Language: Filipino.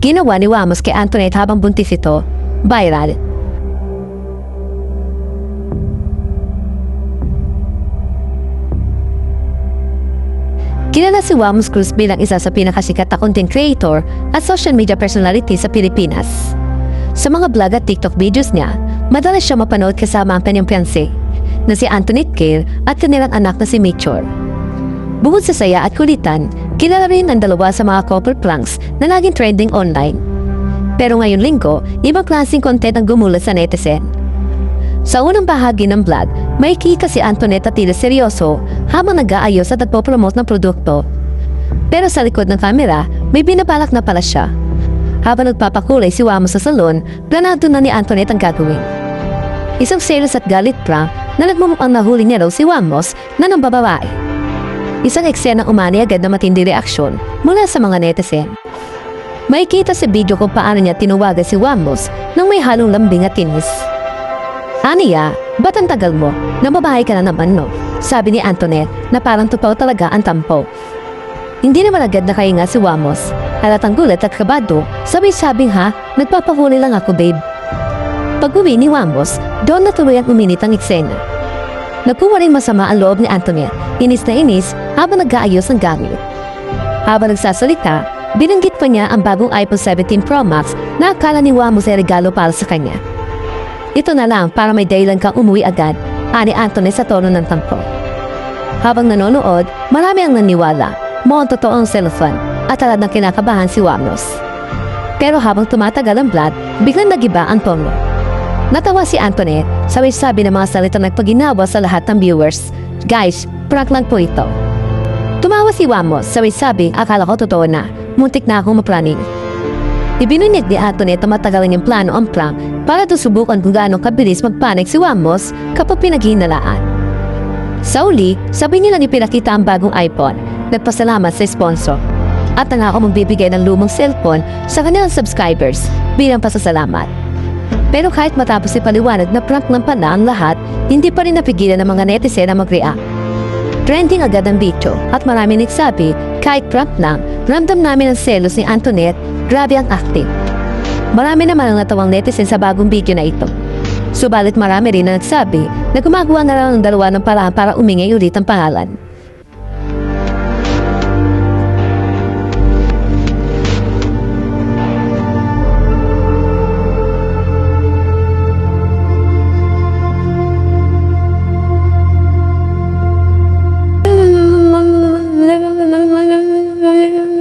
ginawa ni Wamos kay Antoinette habang buntis ito, viral. Kilala si Wamos Cruz bilang isa sa pinakasikat na content creator at social media personality sa Pilipinas. Sa mga vlog at TikTok videos niya, madalas siya mapanood kasama ang kanyang fiancé na si Antoinette Kerr at kanilang anak na si Mitchell. Bukod sa saya at kulitan, kilala rin ang dalawa sa mga couple pranks na laging trending online. Pero ngayon linggo, ibang klaseng content ang gumulat sa netizen. Sa unang bahagi ng vlog, may kika si Antoinette at tila seryoso habang nag-aayos at nagpo-promote ng produkto. Pero sa likod ng kamera, may binabalak na pala siya. Habang nagpapakulay si Wamos sa salon, planado na ni Antoinette ang gagawin. Isang serious at galit prank na nagmumukhang nahuli niya raw si Wamos na nang bababae. Isang eksenang umani agad na matindi reaksyon mula sa mga netizen. May kita sa video kung paano niya tinuwagan si Wamos nang may halong lambing at tinis. Aniya, ba't ang tagal mo? Nababahay ka na naman no? Sabi ni Antoinette na parang tupaw talaga ang tampo. Hindi naman agad nakahinga si Wamos. Halatang gulat at kabado, sabay-sabing ha, nagpapahuli lang ako babe. Pag uwi ni Wamos, doon na tuloy ang uminit ang eksena. Nagkuha rin masama ang loob ni Antoinette, inis na inis habang nag-aayos ng gamit. Habang nagsasalita, binanggit pa niya ang bagong iPhone 17 Pro Max na akala ni Wamos ay regalo para sa kanya. Ito na lang para may dahilan kang umuwi agad, ani Anthony sa tono ng tampo. Habang nanonood, marami ang naniwala, totoo ang cellphone, at alad ng kinakabahan si Wamos. Pero habang tumatagal ang vlog, biglang nagiba ang tono. Natawa si Antoinette, sabay sabi ng mga salita nagpaginawa sa lahat ng viewers. Guys, prank lang po ito. Tumawa si Wamos, sabay sabi, akala ko totoo na, muntik na akong mapraning. Ibinunyag ni Antoinette na matagal niyang plano ang prank para doon subukan kung gaano kabilis magpanik si Wamos kapag pinaghinalaan. Sa uli, sabi niya lang ipinakita ang bagong iPhone, nagpasalamat sa sponsor. At nangako magbibigay ng lumang cellphone sa kanilang subscribers bilang pasasalamat. Pero kahit matapos ipaliwanag na prank ng pala ang lahat, hindi pa rin napigilan ng mga netizen na mag-react. Trending agad ang video at marami nagsabi, kahit prank lang, ramdam namin ang selos ni Antoinette, grabe ang acting. Marami naman ang natawang netizen sa bagong video na ito. Subalit marami rin na nagsabi na gumagawa na lang ng dalawa ng paraan para umingay ulit ang pangalan. you.